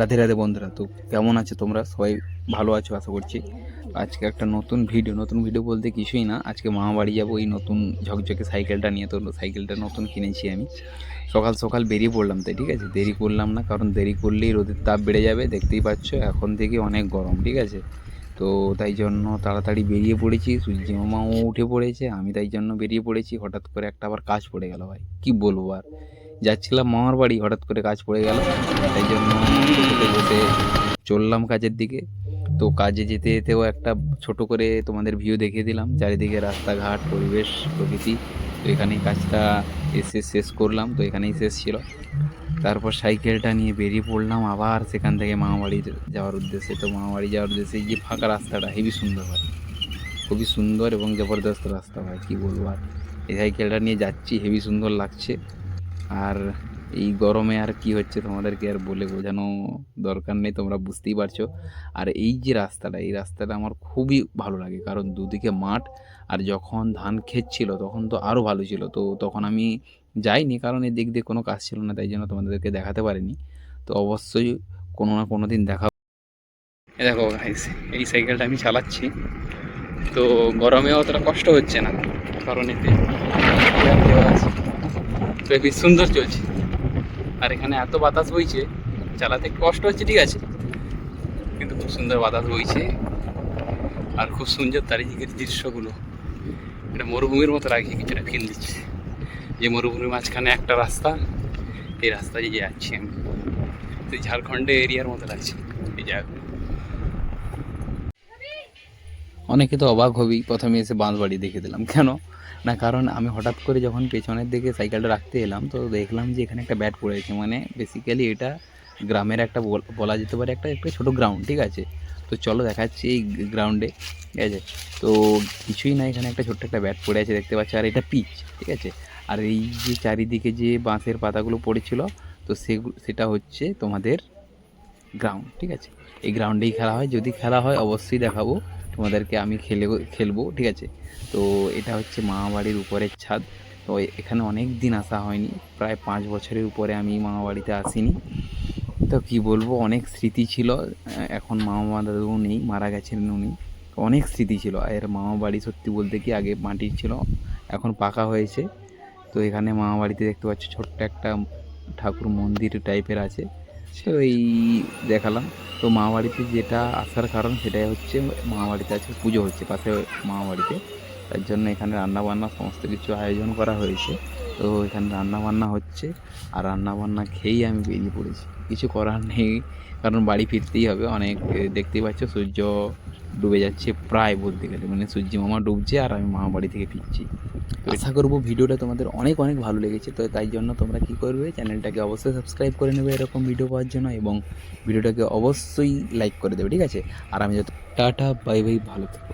রাধে রাধে বন্ধুরা, তো কেমন আছে তোমরা? সবাই ভালো আছো আশা করছি। আজকে একটা নতুন ভিডিও নতুন ভিডিও বলতে কিছুই না। আজকে মামা বাড়ি যাব, এই নতুন ঝকঝকে সাইকেলটা নিয়ে, তো সাইকেলটা নতুন কিনেছি আমি। সকাল সকাল বেরিয়ে পড়লাম তাই, ঠিক আছে? দেরি করলাম না, কারণ দেরি করলেই রোদের তাপ বেড়ে যাবে, দেখতেই পাচ্ছ, এখন থেকে অনেক গরম, ঠিক আছে? তো তাই জন্য তাড়াতাড়ি বেরিয়ে পড়েছি সূর্যি মামাও উঠে পড়েছে, আমি তাই জন্য বেরিয়ে পড়েছি, হঠাৎ করে একটা আবার কাজ পড়ে গেল ভাই, কি বলব আর? যাচ্ছিলাম মামার বাড়ি, হঠাৎ করে কাজ পড়ে গেল। তাই জন্য চললাম কাজের দিকে। তো কাজে যেতে যেতেও একটা ছোট করে তোমাদের ভিউ দেখিয়ে দিলাম। চারিদিকে রাস্তাঘাট, পরিবেশ, প্রকৃতি। তো এখানেই কাজটা এসে শেষ করলাম। তো এখানেই শেষ ছিল। তারপর সাইকেলটা নিয়ে বেরিয়ে পড়লাম আবার সেখান থেকে মামাবাড়ির যাওয়ার উদ্দেশ্যে। তো মামাবাড়ি যাওয়ার উদ্দেশ্যে যে ফাঁকা রাস্তাটা, হেবি সুন্দর হয়। খুবই সুন্দর এবং জবরদস্ত রাস্তা হয়, কী বলব আর। এই সাইকেলটা নিয়ে যাচ্ছি, হেবি সুন্দর লাগছে। আর এই গরমে আর কি হচ্ছে তোমাদেরকে আর বলে বোঝানো দরকার নেই, তোমরা বুঝতেই পারছ। আর এই যে রাস্তাটা, এই রাস্তাটা আমার খুবই ভালো লাগে, কারণ দুদিকে মাঠ আর যখন ধান ক্ষেত ছিল তখন তো আরও ভালো ছিল। তো তখন আমি যাইনি, কারণ এই দিক দিয়ে কোনো কাজ ছিল না, তাই জন্য তোমাদেরকে দেখাতে পারিনি। তো অবশ্যই কোনো না কোনো দিন দেখা দেখো এই সাইকেলটা আমি চালাচ্ছি। তো গরমে অতটা কষ্ট হচ্ছে না, কারণ এতে আছে তো বেশ সুন্দর চলছে। আর এখানে এত বাতাস বইছে, চালাতে কষ্ট হচ্ছে, ঠিক আছে? কিন্তু খুব সুন্দর বাতাস বইছে। আর খুব সুন্দর চারিদিকের দৃশ্যগুলো। এটা মরুভূমির মতো লাগে কিছুটা ফিল দিচ্ছে। যে মরুভূমির মাঝখানে একটা রাস্তা, এই রাস্তা দিয়ে যাচ্ছি আমি। তো ঝাড়খণ্ডে এরিয়ার মতো লাগছে, এই জায়গাগুলো। অনেকে তো অবাক হবেই। প্রথমে এসে বাঁশবাড়ি দেখে দিলাম। কেন? না, কারণ আমি হঠাৎ করে যখন পেছনের দিকে সাইকেলটা রাখতে এলাম, তো দেখলাম যে এখানে একটা ব্যাট পড়েছে মানে বেসিক্যালি এটা গ্রামের একটা বল- যেতে পারে একটা একটা ছোটো গ্রাউন্ড ঠিক আছে? তো চলো দেখাচ্ছি এই গ্রাউন্ডে ঠিক আছে? তো কিছুই না, এখানে একটা ছোট্ট একটা ব্যাট পড়ে আছে, দেখতে পাচ্ছি? আর এটা পিচ ঠিক আছে? আর এই যে চারিদিকে যে বাঁশের পাতাগুলো পড়েছিল, তো সেগুলো সেটা হচ্ছে তোমাদের গ্রাউন্ড ঠিক আছে? এই গ্রাউন্ডেই খেলা হয়। যদি খেলা হয়, অবশ্যই দেখাবো। তোমাদেরকে আমি খেলে খেলব, ঠিক আছে? তো এটা হচ্ছে মামাবাড়ির উপরের ছাদ। তো এখানে অনেক দিন আসা হয়নি, প্রায় পাঁচ বছরের উপরে আমি মামাবাড়িতে আসিনি। তো কি বলব, অনেক স্মৃতি ছিল। এখন মামা দাদু নেই, মারা গেছেন উনি। অনেক স্মৃতি ছিল। এর মামা বাড়ি সত্যি বলতে কি আগে মাটির ছিল, এখন পাকা হয়েছে। তো এখানে মামা বাড়িতে দেখতে পাচ্ছ ছোট্ট একটা ঠাকুর মন্দির টাইপের আছে। তো এই দেখালাম। তো মামাবাড়িতে যেটা আসার কারণ সেটাই হচ্ছে, মামাবাড়িতে বাড়িতে আজকে পুজো হচ্ছে পাশে মামাবাড়িতে। তার জন্য এখানে রান্নাবান্না সমস্ত কিছু আয়োজন করা হয়েছে। তো এখানে রান্নাবান্না হচ্ছে, আর রান্নাবান্না খেয়েই আমি বেরিয়ে পড়েছি। কিছু করার নেই, কারণ বাড়ি ফিরতেই হবে। অনেক, দেখতেই পাচ্ছ সূর্য ডুবে যাচ্ছে প্রায় বলতে গেলে। মানে সূর্য মামা ডুবছে আর আমি মামা বাড়ি থেকে ফিরছি। আশা করব ভিডিওটা তোমাদের অনেক অনেক ভালো লেগেছে। তো তাই জন্য তোমরা কী করবে চ্যানেলটাকে অবশ্যই সাবস্ক্রাইব করে নেবে এরকম ভিডিও পাওয়ার জন্য এবং ভিডিওটাকে অবশ্যই লাইক করে দেবে ঠিক আছে? আর আমি যত টাটা বাই বাই ভালো থেকো।